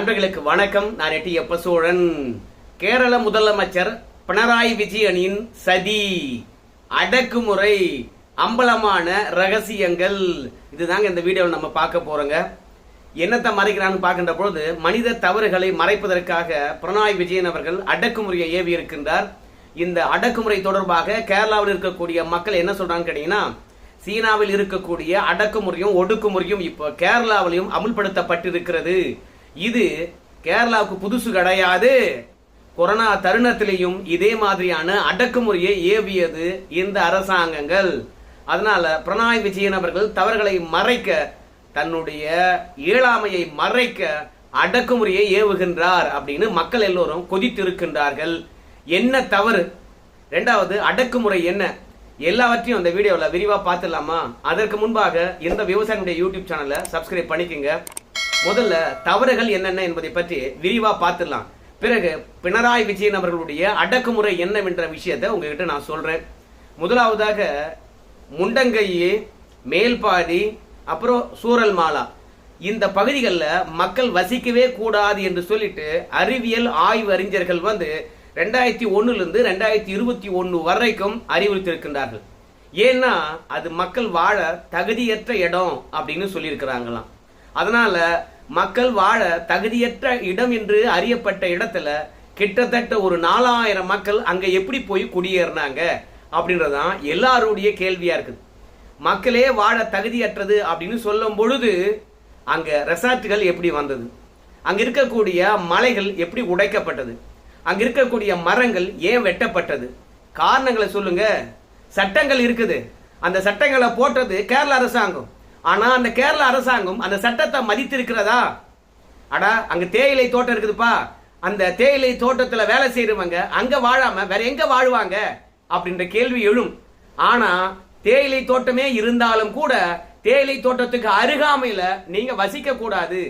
அன்பர்களுக்கு வணக்கம். நான் எட்டி எப்ப சோழன் கேரள முதலமைச்சர் பினராயி விஜயனின் சதி. அடக்குமுறை. அம்பலமான ரகசியங்கள். இதுதாங்க இந்த வீடியோவில் நம்ம பார்க்க போறோங்க. என்னத்தை மறைக்கிறான்னு பார்க்கின்ற பொழுது மனித தவறுகளை மறைப்பதற்காக பினராயி விஜயன் அவர்கள் அடக்குமுறையை ஏவி இருக்கின்றார். இந்த அடக்குமுறை தொடர்பாக கேரளாவில் இருக்கக்கூடிய மக்கள் என்ன சொல்றான்னு கேட்டீங்கன்னா சீனாவில் இருக்கக்கூடிய அடக்குமுறையும் ஒடுக்குமுறையும் இப்போ கேரளாவிலையும் அமுல்படுத்தப்பட்டிருக்கிறது. இது கேரளாவுக்கு புதுசு கிடையாது. கொரோனா தருணத்திலையும் இதே மாதிரியான அடக்குமுறையை ஏவியது இந்த அரசாங்கங்கள். அதனால பிரணாய் விஜயன் அவர்கள் தவறுகளை மறைக்க தன்னுடைய இயலாமையை மறைக்க அடக்குமுறையை ஏவுகின்றார் அப்படின்னு மக்கள் எல்லோரும் கொதித்திருக்கின்றார்கள். என்ன தவறு? ரெண்டாவது அடக்குமுறை என்ன? எல்லாவற்றையும் அந்த வீடியோவில் விரிவாக பார்த்துடலாமா? அதற்கு முன்பாக இந்த விவசாயினுடைய யூடியூப் சேனலை சப்ஸ்கிரைப் பண்ணிக்கோங்க. முதல்ல தவறுகள் என்னென்ன என்பதை பற்றி விரிவாக பார்த்துடலாம். பிறகு பினராயி விஜயன் அவர்களுடைய அடக்குமுறை என்னவென்ற விஷயத்தை உங்ககிட்ட நான் சொல்கிறேன் முதலாவதாக முண்டங்கையே மேல்பாடி அப்புறம் சூரல் மாலா இந்த பகுதிகளில் மக்கள் வசிக்கவே கூடாது என்று சொல்லிட்டு அறிவியல் ஆய்வு அறிஞர்கள் வந்து ரெண்டாயிரத்தி ஒன்றுலேருந்து ரெண்டாயிரத்தி இருபத்தி ஒன்று வரைக்கும் அறிவுறுத்தியிருக்கின்றார்கள். ஏன்னா அது மக்கள் வாழ தகுதியற்ற இடம் அப்படின்னு சொல்லியிருக்கிறாங்களாம். அதனால மக்கள் வாழ தகுதியற்ற இடம் என்று அறியப்பட்ட இடத்துல கிட்டத்தட்ட ஒரு நாலாயிரம் மக்கள் அங்கே எப்படி போய் குடியேறினாங்க அப்படின்றதான் எல்லாருடைய கேள்வியா இருக்குது. மக்களே வாழ தகுதியற்றது அப்படின்னு சொல்லும் பொழுது அங்க ரெசார்ட்டுகள் எப்படி வந்தது? அங்க இருக்கக்கூடிய மலைகள் எப்படி உடைக்கப்பட்டது? அங்க இருக்கக்கூடிய மரங்கள் ஏன் வெட்டப்பட்டது? காரணங்களை சொல்லுங்க. சட்டங்கள் இருக்குது. அந்த சட்டங்களை போட்டது கேரள அரசாங்கம். ஆனா அந்த கேரள அரசாங்கம் அந்த சட்டத்தை மதித்திருக்கிறதா? அடா அங்க தேயிலை தோட்டம் இருக்குதுப்பா. அந்த தேயிலை தோட்டத்துல வேலை செய்யறவங்க அங்க வாழாம வேற எங்க வாழ்வாங்க? அப்படின்ற கேள்வி எழும். ஆனா தேயிலை தோட்டமே இருந்தாலும் கூட தேயிலை தோட்டத்துக்கு அருகாமையில நீங்க வசிக்க கூடாது.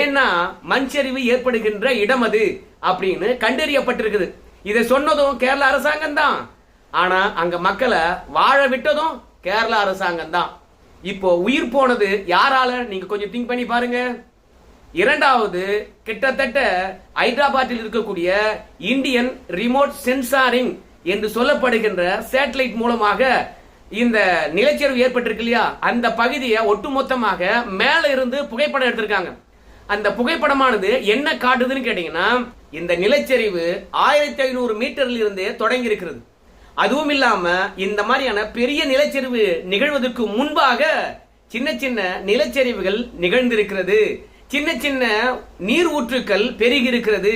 ஏன்னா மண்சரிவு ஏற்படுகின்ற இடம் அது அப்படின்னு கண்டறியப்பட்டிருக்குது. இதை சொன்னதும் கேரள அரசாங்கம் தான் ஆனா அங்க மக்களை வாழ விட்டதும் கேரள அரசாங்கம் தான் இப்போ உயிர் போனது யாரால? நீங்க கொஞ்சம் திங்க் பண்ணி பாருங்க. இரண்டாவது கிட்டத்தட்ட ஹைதராபாத்தில் இருக்கக்கூடிய இந்தியன் ரிமோட் சென்சாரிங் என்று சொல்லப்படுகின்ற சேட்டலைட் மூலமாக இந்த நிலச்சரிவு ஏற்பட்டிருக்கு இல்லையா? அந்த பகுதியை ஒட்டுமொத்தமாக மேல இருந்து புகைப்படம் எடுத்திருக்காங்க. அந்த புகைப்படமானது என்ன காட்டுதுன்னு கேட்டீங்கன்னா இந்த நிலச்சரிவு ஆயிரத்தி ஐநூறு மீட்டர்ல இருந்தே தொடங்கி இருக்கிறது அதுவும் இல்லாம இந்த மாதிரியான பெரிய நிலச்சரிவு நிகழ்வதற்கு முன்பாக சின்ன சின்ன நிலச்சரிவுகள் நிகழ்ந்திருக்கிறது. சின்ன சின்ன நீர் ஊற்றுக்கள் பெருகி இருக்கிறது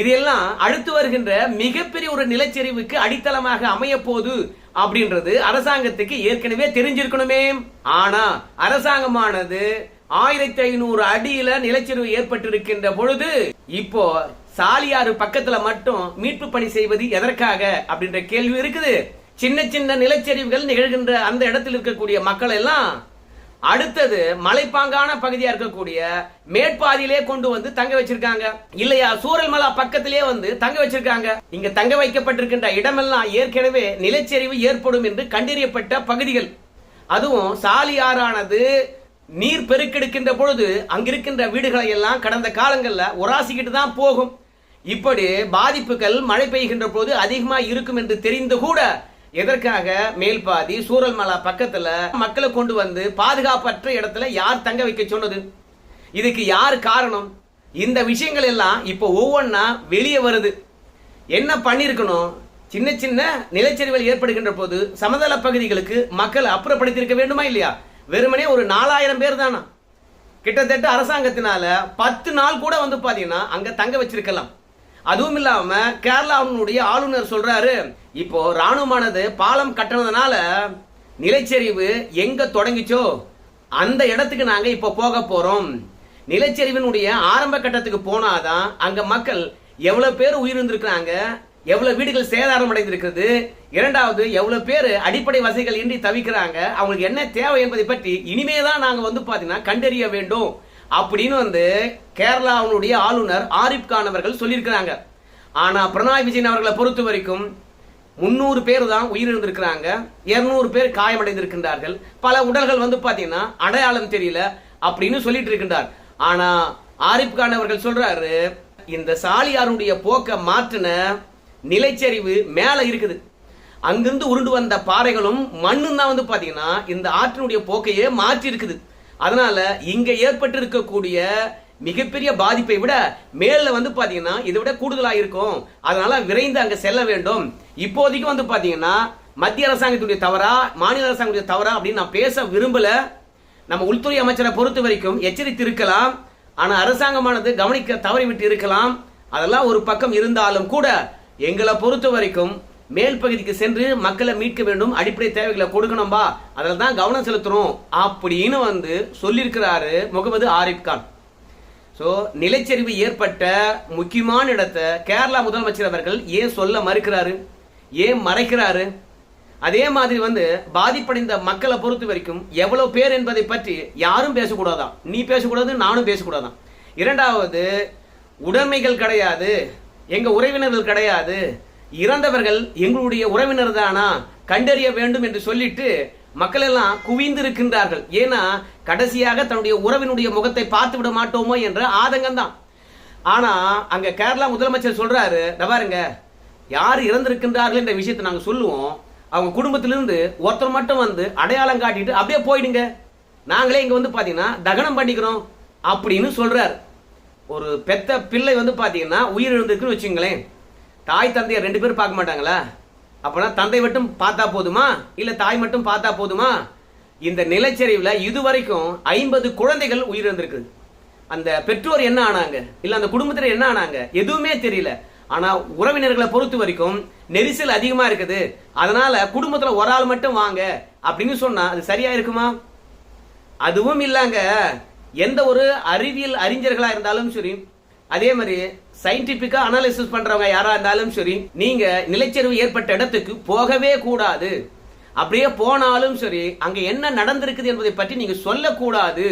இதெல்லாம் அடுத்து வருகின்ற மிகப்பெரிய ஒரு நிலச்சரிவுக்கு அடித்தளமாக அமைய போது அப்படின்றது அரசாங்கத்துக்கு ஏற்கனவே தெரிஞ்சிருக்கணுமே. ஆனா அரசாங்கமானது ஆயிரத்தி ஐநூறு அடியில நிலச்சரிவு ஏற்பட்டிருக்கின்ற பொழுது இப்போ சாலியாறு பக்கத்துல மட்டும் மீட்பு பணி செய்வது எதற்காக அப்படின்ற கேள்வி இருக்குது. சின்ன சின்ன நிலச்சரிவுகள் நிகழ்கின்ற அந்த இடத்தில் இருக்கக்கூடிய மக்கள் எல்லாம் அடுத்தது மலைப்பாங்கான பகுதியா இருக்கக்கூடிய மேற்பாதியிலே கொண்டு வந்து தங்க வச்சிருக்காங்க. இல்லையா? சூரல்மலா பக்கத்திலே வந்து தங்க வச்சிருக்காங்க. இங்க தங்க வைக்கப்பட்டிருக்கின்ற இடமெல்லாம் ஏற்கனவே நிலச்சரிவு ஏற்படும் என்று கண்டறியப்பட்ட பகுதிகள். அதுவும் சாலியாறானது நீர் பெருக்கெடுக்கின்ற பொழுது அங்கிருக்கின்ற வீடுகளை எல்லாம் கடந்த காலங்களில் உராசிக்கிட்டு தான் போகும். இப்படி பாதிப்புகள் மழை பெய்கின்ற போது அதிகமாக இருக்கும் என்று தெரிந்து கூட எதற்காக மேல்பாதி சூரல்மலா பக்கத்துல மக்களை கொண்டு வந்து பாதுகாப்பற்ற இடத்துல யார் தங்க வைக்க சொன்னது? இதுக்கு யார் காரணம்? இந்த விஷயங்கள் எல்லாம் இப்போ ஒவ்வொன்றா வெளியே வருது. என்ன பண்ணிருக்கணும்? சின்ன சின்ன நிலச்சரிவுகள் ஏற்படுகின்ற போது சமதள பகுதிகளுக்கு மக்களை அப்புறப்படுத்தியிருக்க வேண்டுமா இல்லையா? வெறுமனே ஒரு நாலாயிரம் பேர் தானா? கிட்டத்தட்ட அரசாங்கத்தினால பத்து நாள் கூட வந்து பாத்தீங்கன்னா அங்க தங்க வச்சிருக்கலாம். அதுவும் இல்லாம கேரளாவினுடைய ஆளுநர் சொல்றாரு இப்போ ராணுவமானது பாலம் கட்டினதுனால நிலச்சரிவு எங்க தொடங்கிச்சோ அந்த இடத்துக்கு நாங்க இப்போ போக போறோம். நிலச்சரிவினுடைய ஆரம்ப கட்டத்துக்கு போனாதான் அங்க மக்கள் எவ்வளவு பேர் உயிரிழந்திருக்கிறாங்க எவ்வளவு வீடுகள் சேதாரம் அடைந்திருக்கிறது இரண்டாவது எவ்வளவு பேர் அடிப்படை வசதிகள் இன்றி தவிக்கிறாங்க அவங்களுக்கு என்ன தேவை என்பதை பற்றி இனிமே தான் நாங்க வந்து பாத்தீங்கன்னா கண்டறிய வேண்டும். அப்படின்னு வந்து கேரளாவுடைய ஆளுநர் ஆரிப் கான் அவர்கள் சொல்லியிருக்கிறாங்க. ஆனா பிரணாய் விஜயன் அவர்களை பொறுத்த வரைக்கும் முன்னூறு பேர் தான் உயிரிழந்திருக்கிறாங்க. இருநூறு பேர் காயமடைந்திருக்கின்றார்கள். பல உடல்கள் வந்து பாத்தீங்கன்னா அடையாளம் தெரியல அப்படின்னு சொல்லிட்டு இருக்கின்றார். ஆனா ஆரிப் கான் அவர்கள் சொல்றாரு இந்த சாலியாருடைய போக்க மாற்றின நிலைச்சரிவு மேல இருக்குது. அங்கிருந்து உருண்டு வந்த பாறைகளும் மண்ணும் தான் வந்து பாத்தீங்கன்னா இந்த ஆற்றினுடைய போக்கையே மாற்றி இருக்குது அதனால இங்க ஏற்பட்டு இருக்கக்கூடிய மிகப்பெரிய பாதிப்பை விட மேல வந்து பாத்தீங்கன்னா இதை விட கூடுதலா இருக்கும். அதனால விரைந்து அங்க செல்ல வேண்டும். இப்போதைக்கு வந்து பாத்தீங்கன்னா மத்திய அரசாங்கத்துடைய தவறா மாநில அரசாங்கத்துடைய தவறா அப்படின்னு நான் பேச விரும்பல. நம்ம உள்துறை அமைச்சரை பொறுத்த வரைக்கும் எச்சரித்து இருக்கலாம் ஆனா அரசாங்கமானது கவனிக்க தவறிவிட்டு இருக்கலாம். அதெல்லாம் ஒரு பக்கம் இருந்தாலும் கூட எங்களை பொறுத்த வரைக்கும் மேல் பகுதிக்கு சென்று மக்களை மீட்க வேண்டும் அடிப்படை தேவைகளை கொடுக்கணும்பா. அதில் தான் கவனம் செலுத்துறோம். அப்படின்னு வந்து சொல்லியிருக்கிறாரு முகமது ஆரிப் கான். ஸோ நிலச்சரிவு ஏற்பட்ட முக்கியமான இடத்தை கேரளா முதலமைச்சர் அவர்கள் ஏன் சொல்ல மறுக்கிறாரு? ஏன் மறைக்கிறாரு? அதே மாதிரி வந்து பாதிப்படைந்த மக்களை பொறுத்த வரைக்கும் எவ்வளவு பேர் என்பதை பற்றி யாரும் பேசக்கூடாதான் நீ பேசக்கூடாது நானும் பேசக்கூடாதான் இரண்டாவது உடைமைகள் கிடையாது எங்கள் உறவினர்கள் கிடையாது இறந்தவர்கள் எங்களுடைய உறவினர் தானா கண்டறிய வேண்டும் என்று சொல்லிட்டு மக்கள் எல்லாம் குவிந்திருக்கின்றார்கள். ஏன்னா கடைசியாக தன்னுடைய உறவினுடைய முகத்தை பார்த்து விட மாட்டோமோ என்ற ஆதங்கம் தான் ஆனா அங்க கேரளா முதலமைச்சர் சொல்றாரு பாருங்க யார் இறந்திருக்கின்றார்கள் என்ற விஷயத்தை நாங்கள் சொல்லுவோம். அவங்க குடும்பத்திலிருந்து ஒருத்தர் மட்டும் வந்து அடையாளம் காட்டிட்டு அப்படியே போயிடுங்க. நாங்களே இங்க வந்து பாத்தீங்கன்னா தகனம் பண்ணிக்கிறோம் அப்படின்னு சொல்றாரு. ஒரு பெத்த பிள்ளை வந்து பாத்தீங்கன்னா உயிர் இழந்திருக்குன்னு வச்சுங்களேன். தாய் தந்தையை ரெண்டு பேரும் பார்க்க மாட்டாங்களா? அப்பனா தந்தை மட்டும் பார்த்தா போதுமா? இல்ல தாய் மட்டும் பார்த்தா போதுமா? இந்த நிலச்சரிவுல இதுவரைக்கும் ஐம்பது குழந்தைகள் உயிரிழந்திருக்குது. அந்த பெற்றோர் என்ன ஆனாங்க? இல்ல அந்த குடும்பத்தில் என்ன ஆனாங்க? எதுவுமே தெரியல. ஆனா உறவினர்களை பொறுத்த வரைக்கும் நெரிசல் அதிகமா இருக்குது. அதனால குடும்பத்துல ஒரு ஆள் மட்டும் வாங்க அப்படின்னு சொன்னா அது சரியா இருக்குமா? அதுவும் இல்லாங்க. எந்த ஒரு அறிவியல் அறிஞர்களா இருந்தாலும் சரி அதே மாதிரி சயின்டிபிக்கா அனாலிசிஸ் பண்றவங்க யாரா இருந்தாலும் சரி நீங்க நிலச்சரிவு ஏற்பட்ட இடத்துக்கு போகவே கூடாது. அப்படியே போனாலும் சரி அங்க என்ன நடந்திருக்குது என்பதை பற்றி நீங்க சொல்லக்கூடாது.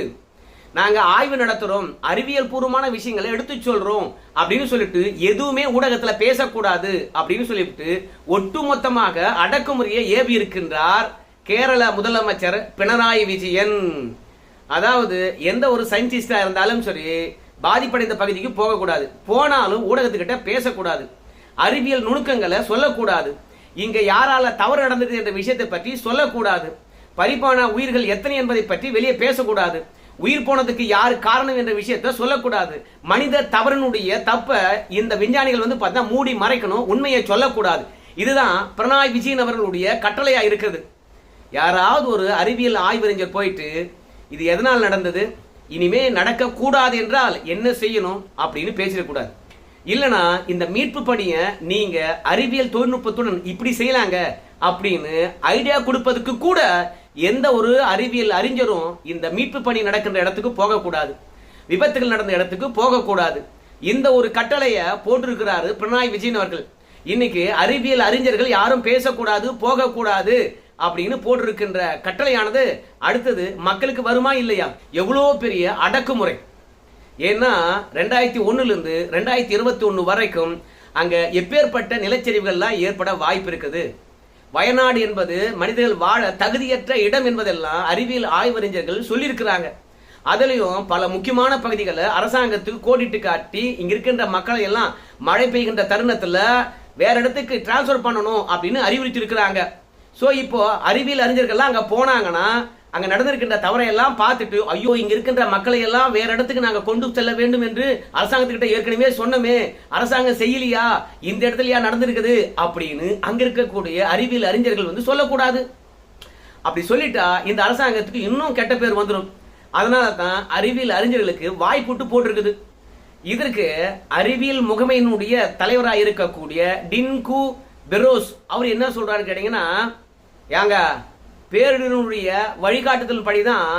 நாங்க ஆய்வு நடத்துறோம் அறிவியல் பூர்வமான விஷயங்களை எடுத்து சொல்றோம் அப்படின்னு சொல்லிட்டு எதுவுமே ஊடகத்துல பேசக்கூடாது அப்படின்னு சொல்லிட்டு ஒட்டுமொத்தமாக அடக்குமுறையை ஏவி இருக்கின்றார் கேரள முதலமைச்சர் பினராயி விஜயன். அதாவது எந்த ஒரு சயின்டிஸ்டா இருந்தாலும் சரி பாதிப்படைந்த பகுதிக்கு போகக்கூடாது. போனாலும் ஊடகத்துக்கிட்ட பேசக்கூடாது. அறிவியல் நுணுக்கங்களை சொல்லக்கூடாது. இங்கே யாரால தவறு நடந்தது என்ற விஷயத்தை பற்றி சொல்லக்கூடாது. பறிப்பான உயிர்கள் எத்தனை என்பதை பற்றி வெளியே பேசக்கூடாது. உயிர் போனதுக்கு யார் காரணம் என்ற விஷயத்தை சொல்லக்கூடாது. மனித தவறினுடைய தப்ப இந்த விஞ்ஞானிகள் வந்து பார்த்தா மூடி மறைக்கணும் உண்மையை சொல்லக்கூடாது. இதுதான் பிரணாய் விஜயன் அவர்களுடைய கட்டளையா இருக்குது யாராவது ஒரு அறிவியல் ஆய்வறிஞர் போயிட்டு இது எதனால் நடந்தது? இனிமே நடக்கக்கூடாது என்றால் என்ன செய்யணும் அப்படின்னு பேசிடக்கூடாது. இல்லனா இந்த மீட்பு பணியை நீங்க அறிவியல் தொழில்நுட்பத்துடன் இப்படி செய்யலாங்க அப்படின்னு ஐடியா கொடுப்பதுக்கு கூட எந்த ஒரு அறிவியல் அறிஞரும் இந்த மீட்பு பணி நடக்கின்ற இடத்துக்கு போகக்கூடாது. விபத்துகள் நடந்த இடத்துக்கு போகக்கூடாது. இந்த ஒரு கட்டளைய போட்டிருக்கிறாரு பினராயி விஜயன் அவர்கள். இன்னைக்கு அறிவியல் அறிஞர்கள் யாரும் பேசக்கூடாது போகக்கூடாது. அப்படின்னு போட்டிருக்கின்ற கட்டளையானது அடுத்தது மக்களுக்கு வருமா இல்லையா? எவ்வளோ பெரிய அடக்குமுறை. ஏன்னா ரெண்டாயிரத்தி ஒன்றுலேருந்து ரெண்டாயிரத்தி இருபத்தி ஒன்று வரைக்கும் அங்கே எப்பேற்பட்ட நிலச்சரிவுகள்லாம் ஏற்பட வாய்ப்பு இருக்குது. வயநாடு என்பது மனிதர்கள் வாழ தகுதியற்ற இடம் என்பதெல்லாம் அறிவியல் ஆய்வறிஞர்கள் சொல்லியிருக்கிறாங்க. அதுலேயும் பல முக்கியமான பகுதிகளை அரசாங்கத்துக்கு கோடிட்டு காட்டி இங்க இருக்கின்ற மக்களை எல்லாம் மழை பெய்கின்ற தருணத்துல வேற இடத்துக்கு டிரான்ஸ்ஃபர் பண்ணணும் அப்படின்னு அறிவுறுத்தி இருக்கிறாங்க ஸோ இப்போ அறிவியல் அறிஞர்கள்லாம் அங்கே போனாங்கன்னா அங்கே நடந்திருக்கின்ற தவறை எல்லாம் பார்த்துட்டு ஐயோ இங்கே இருக்கின்ற மக்களை எல்லாம் வேற இடத்துக்கு நாங்கள் கொண்டு செல்ல வேண்டும் என்று அரசாங்கத்துக்கிட்ட ஏற்கனவே சொன்னமே அரசாங்கம் செய்யலையா? இந்த இடத்துலயா நடந்திருக்குது? அப்படின்னு அங்கே இருக்கக்கூடிய அறிவியல் அறிஞர்கள் வந்து சொல்லக்கூடாது. அப்படி சொல்லிட்டா இந்த அரசாங்கத்துக்கு இன்னும் கெட்ட பேர் வந்துடும் அதனால தான் அறிவியல் அறிஞர்களுக்கு வாய்ப்புட்டு போட்டிருக்குது. இதற்கு அறிவியல் முகமையினுடைய தலைவராக இருக்கக்கூடிய டின்கு பெரோஸ் அவர் என்ன சொல்றாரு கேட்டீங்கன்னா ஏங்க பேரிடருடைய வழிகாட்டுதல் படிதான்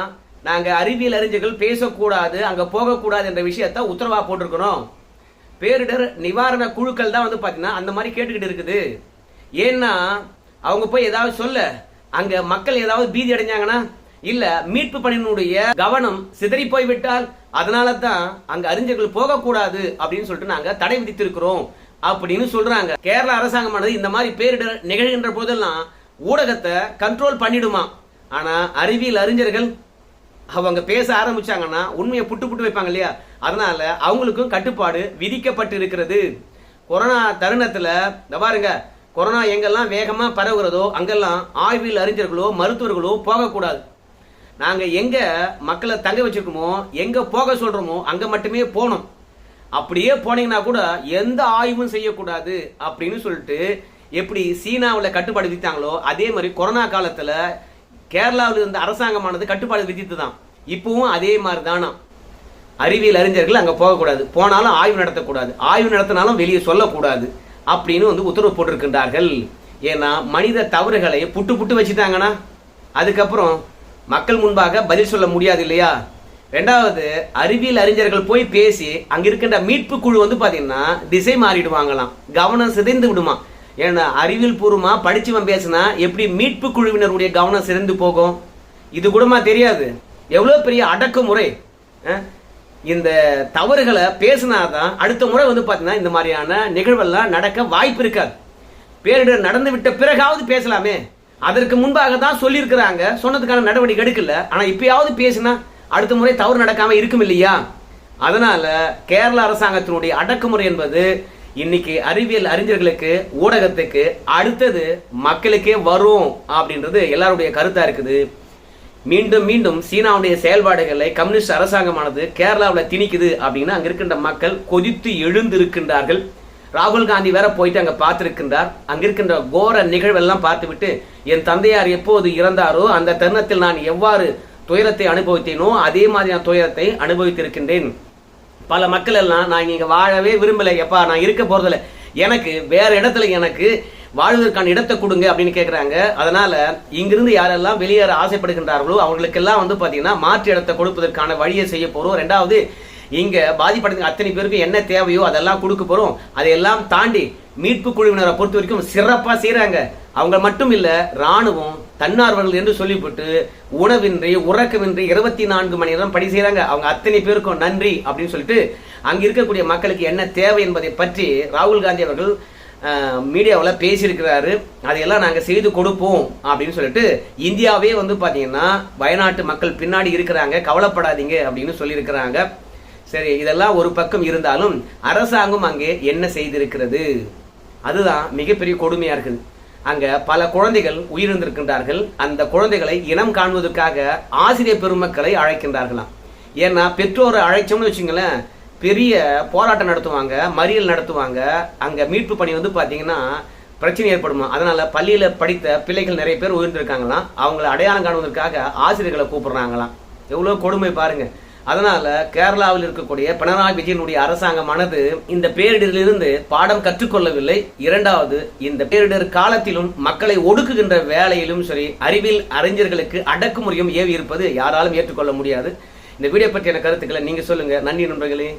நாங்க அறிவியல் அறிஞர்கள் பேசக்கூடாது அங்க போகக்கூடாது என்ற விஷயத்த உத்தரவா போட்டிருக்கிறோம் பேரிடர் நிவாரண குழுக்கள் தான் வந்து பாத்தீங்கன்னா அந்த மாதிரி கேட்டுக்கிட்டு இருக்குது. ஏன்னா அவங்க போய் ஏதாவது சொல்ல அங்க மக்கள் ஏதாவது பீதி அடைஞ்சாங்கன்னா இல்ல மீட்பு பணியினுடைய கவனம் சிதறி போய்விட்டால் அதனால தான் அங்க அறிஞர்கள் போகக்கூடாது அப்படின்னு சொல்லிட்டு நாங்க தடை விதித்திருக்கிறோம் அப்படின்னு சொல்றாங்க. கேரள அரசாங்கமானது இந்த மாதிரி பேரிடர் நிகழ்கின்ற போதெல்லாம் ஊடகத்தை கண்ட்ரோல் பண்ணிடுமா? ஆனா அறிவியல் அறிஞர்கள் அவங்க பேச ஆரம்பிச்சாங்கன்னா உண்மையை புட்டு புட்டு வைப்பாங்க இல்லையா? அதனால அவங்களுக்கும் கட்டுப்பாடு விதிக்கப்பட்டு இருக்கிறது கொரோனா தருணத்துல இந்த பாருங்க கொரோனா எங்கெல்லாம் வேகமா பரவுகிறதோ அங்கெல்லாம் ஆய்வில் அறிஞர்களோ மருத்துவர்களோ போகக்கூடாது. நாங்க எங்க மக்களை தங்க வச்சிருக்கோமோ எங்க போக சொல்றோமோ அங்க மட்டுமே போகணும். அப்படியே போனீங்கன்னா கூட எந்த ஆய்வும் செய்யக்கூடாது அப்படின்னு சொல்லிட்டு எப்படி சீனாவில் கட்டுப்பாடு விதித்தாங்களோ அதே மாதிரி கொரோனா காலத்தில் கேரளாவில் இருந்த அரசாங்கமானது கட்டுப்பாடு விதித்து தான் இப்பவும் அதே மாதிரி தானா அறிவியல் அறிஞர்கள் அங்கே போகக்கூடாது. போனாலும் ஆய்வு நடத்தக்கூடாது. ஆய்வு நடத்தினாலும் வெளியே சொல்லக்கூடாது அப்படின்னு வந்து உத்தரவு போட்டிருக்கின்றார்கள். ஏன்னா மனித தவறுகளை புட்டு புட்டு வச்சுட்டாங்கன்னா அதுக்கப்புறம் மக்கள் முன்பாக பதில் சொல்ல முடியாது இல்லையா? ரெண்டாவது அறிவியல் அறிஞர்கள் போய் பேசி அங்க இருக்கின்ற மீட்பு குழு வந்து பாத்தீங்கன்னா திசை மாறிடுவாங்களாம். கவனம் சிதைந்து விடுமா ஏன்னா அறிவியல் பூர்வமாக படித்தவன் பேசினா எப்படி மீட்பு குழுவினருடைய கவனம் சிறந்து போகும்? இது கூடமா தெரியாது. எவ்வளோ பெரிய அடக்குமுறை? இந்த தவறுகளை பேசினாதான் அடுத்த முறை வந்து பார்த்தீங்கன்னா இந்த மாதிரியான நிகழ்வெல்லாம் நடக்க வாய்ப்பு இருக்காது. பேரிடர் நடந்து விட்ட பிறகாவது பேசலாமே. அதற்கு முன்பாக தான் சொல்லியிருக்கிறாங்க. சொன்னதுக்கான நடவடிக்கை எடுக்கல. ஆனால் இப்பயாவது பேசினா அடுத்த முறை தவறு நடக்காமல் இருக்கும் இல்லையா? அதனால கேரள அரசாங்கத்தினுடைய அடக்குமுறை என்பது இன்னைக்கு அறிவியல் அறிஞர்களுக்கு ஊடகத்துக்கு அடுத்தது மக்களுக்கே வரும் அப்படின்றது எல்லாருடைய கருத்தா இருக்குது. மீண்டும் மீண்டும் சீனாவுடைய செயல்பாடுகளை கம்யூனிஸ்ட் அரசாங்கமானது கேரளாவில் திணிக்குது அப்படின்னு அங்க இருக்கின்ற மக்கள் கொதித்து எழுந்திருக்கின்றார்கள். ராகுல் காந்தி வேற போயிட்டு அங்க பார்த்திருக்கின்றார். அங்க இருக்கின்ற கோர நிகழ்வெல்லாம் பார்த்துவிட்டு என் தந்தையார் எப்போது இறந்தாரோ அந்த தருணத்தில் நான் எவ்வாறு துயரத்தை அனுபவித்தேனோ அதே மாதிரியான துயரத்தை அனுபவித்திருக்கின்றேன். பல மக்கள் எல்லாம் நான் இங்கே வாழவே விரும்பலை. எப்பா நான் இருக்க போகிறதில்ல எனக்கு வேற இடத்துல எனக்கு வாழ்வதற்கான இடத்தை கொடுங்க அப்படின்னு கேட்குறாங்க அதனால இங்கிருந்து யாரெல்லாம் வெளியேற ஆசைப்படுகின்றார்களோ அவங்களுக்கெல்லாம் வந்து பார்த்தீங்கன்னா மாற்று இடத்தை கொடுப்பதற்கான வழியை செய்ய போகிறோம் ரெண்டாவது இங்கே பாதிப்படைந்த அத்தனை பேருக்கு என்ன தேவையோ அதெல்லாம் கொடுக்க போகிறோம் அதையெல்லாம் தாண்டி மீட்பு குழுவினரை பொறுத்த வரைக்கும் சிறப்பாக செய்கிறாங்க அவங்க மட்டும் இல்ல ராணுவம் தன்னார்வலர்கள் என்று சொல்லிவிட்டு உணவின்றி உறக்கமின்றி இருபத்தி நான்கு மணி நேரம் பணி செய்கிறாங்க அவங்க அத்தனை பேருக்கும் நன்றி அப்படின்னு சொல்லிட்டு அங்க இருக்கக்கூடிய மக்களுக்கு என்ன தேவை என்பதை பற்றி ராகுல் காந்தி அவர்கள் மீடியாவில் பேசியிருக்கிறாரு. அதையெல்லாம் நாங்கள் செய்து கொடுப்போம் அப்படின்னு சொல்லிட்டு இந்தியாவே வந்து பார்த்தீங்கன்னா வயநாட்டு மக்கள் பின்னாடி இருக்கிறாங்க. கவலைப்படாதீங்க அப்படின்னு சொல்லியிருக்கிறாங்க. சரி இதெல்லாம் ஒரு பக்கம் இருந்தாலும் அரசாங்கம் அங்கே என்ன செய்திருக்கிறது? அதுதான் மிகப்பெரிய கொடுமையாக இருக்குது. அங்க பல குழந்தைகள் உயிரிழந்திருக்கின்றார்கள். அந்த குழந்தைகளை இனம் காண்பதற்காக ஆசிரியர் பெருமக்களை அழைக்கின்றார்களாம். ஏன்னா பெற்றோரை அழைச்சோம்னு வச்சுங்களேன் பெரிய போராட்டம் நடத்துவாங்க மறியல் நடத்துவாங்க. அங்க மீட்பு பணி வந்து பாத்தீங்கன்னா பிரச்சனை ஏற்படுமா? அதனால பள்ளியில படித்த பிள்ளைகள் நிறைய பேர் உயிர்ந்திருக்காங்களாம் அவங்கள அடையாளம் காணுவதற்காக ஆசிரியர்களை கூப்பிடுறாங்களாம். எவ்வளவு கொடுமை பாருங்க. அதனால் கேரளாவில் இருக்கக்கூடிய பினராயி விஜயனுடைய அரசாங்கமானது இந்த பேரிடரிலிருந்து பாடம் கற்றுக்கொள்ளவில்லை. இரண்டாவது இந்த பேரிடர் காலத்திலும் மக்களை ஒடுக்குகின்ற வேலையிலும் சரி அறிவியல் அறிஞர்களுக்கு அடக்குமுறையும் ஏவி இருப்பது யாராலும் ஏற்றுக்கொள்ள முடியாது. இந்த வீடியோ பற்றியான கருத்துக்களை நீங்கள் சொல்லுங்கள் நன்றி நண்பர்களே.